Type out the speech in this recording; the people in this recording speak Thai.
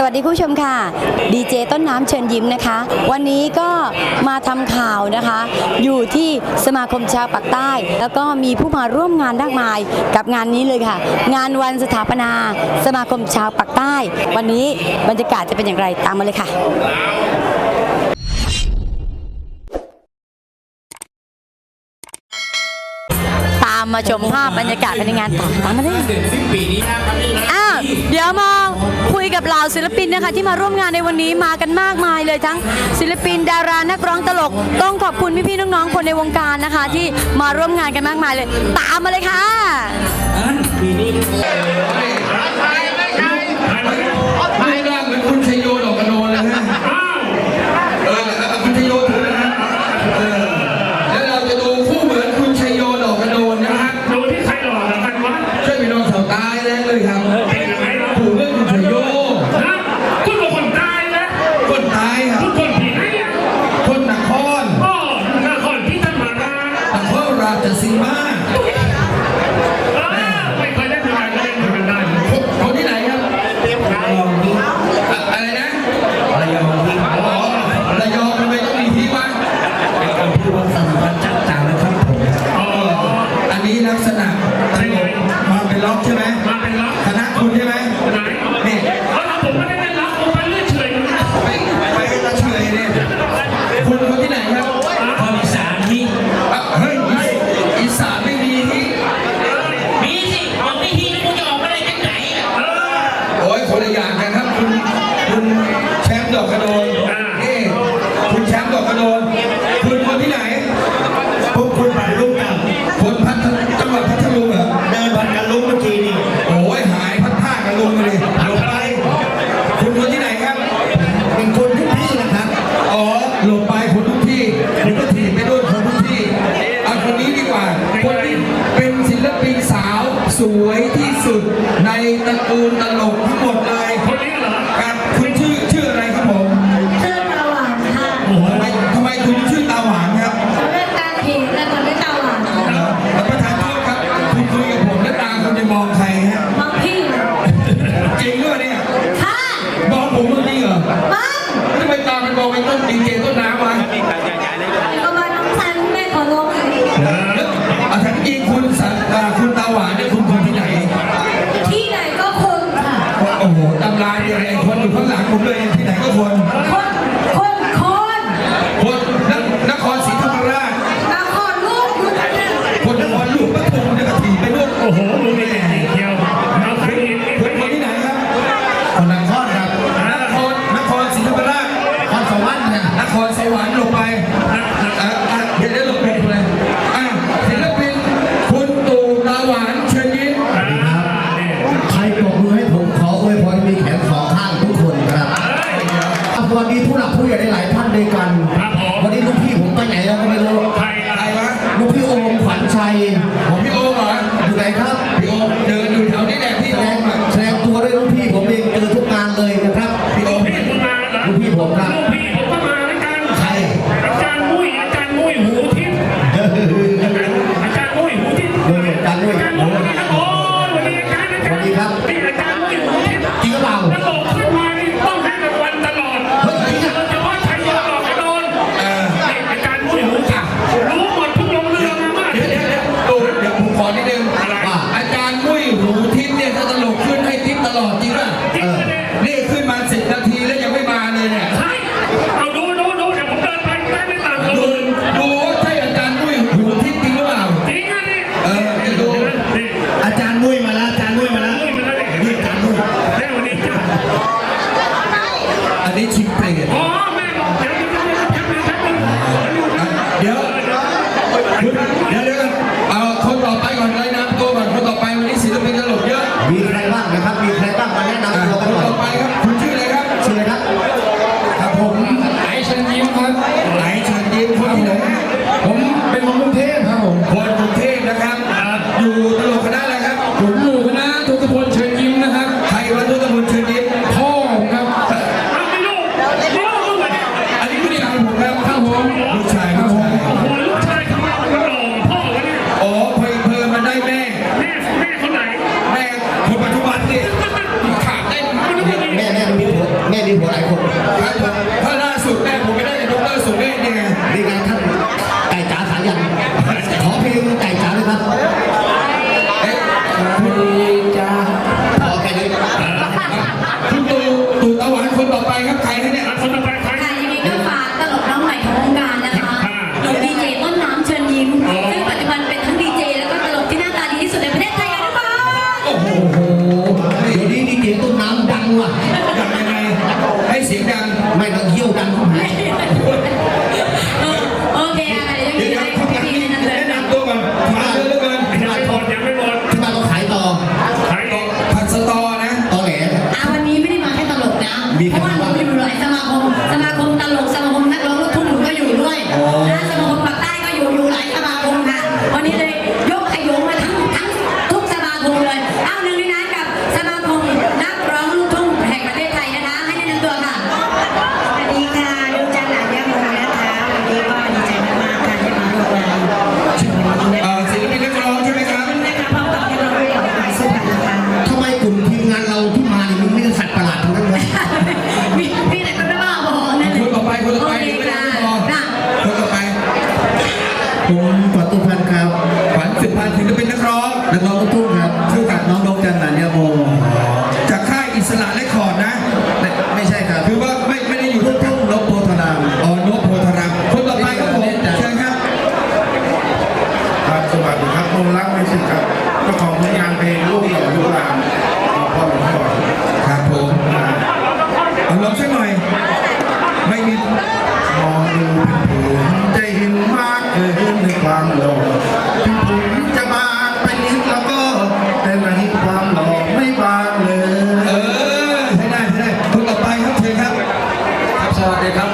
สวัสดีผู้ชมค่ะ ดีเจต้นน้ำเชิญยิ้มนะคะ วันนี้ก็มาทำข่าวนะคะ อยู่ที่สมาคมชาวปากใต้ แล้วก็มีผู้มาร่วมงานมากมาย กับงานนี้เลยค่ะ งานวันสถาปนา สมาคมชาวปากใต้ วันนี้บรรยากาศจะเป็นอย่างไรตามมาเลยค่ะตามมาชมภาพบรรยากาศภายในงานต่างมาเลยสิ้ะ เดี๋ยวมาคุยกับเหล่าศิลปินนะคะที่มาร่วมงานในวันนี้มากันมากมายเลยทั้งศิลปินดารานักร้องตลก ต้องขอบคุณพี่ๆน้องๆคนในวงการนะคะ ที่มาร่วมงานกันมากมายเลย ตามมาเลยค่ะ สุดในตระกูลตลก คนอยู่ข้างหลังผมเลยที่ไหนก็คนคคนคนคนนครศรีธรรมราชนครลูกอยู่ที่นั่นคนนครลูกปทุมเะถี่ไปด้วยโอ้โหลุงไหลเดียวราเคยเหนคนไหนครับคนนครครับนครศรีธรรมราชนครสวรรค์นครสวรรค์ลงไป Amen. น้องลูกทุ่งครับชื่อกับน้องโด 大家。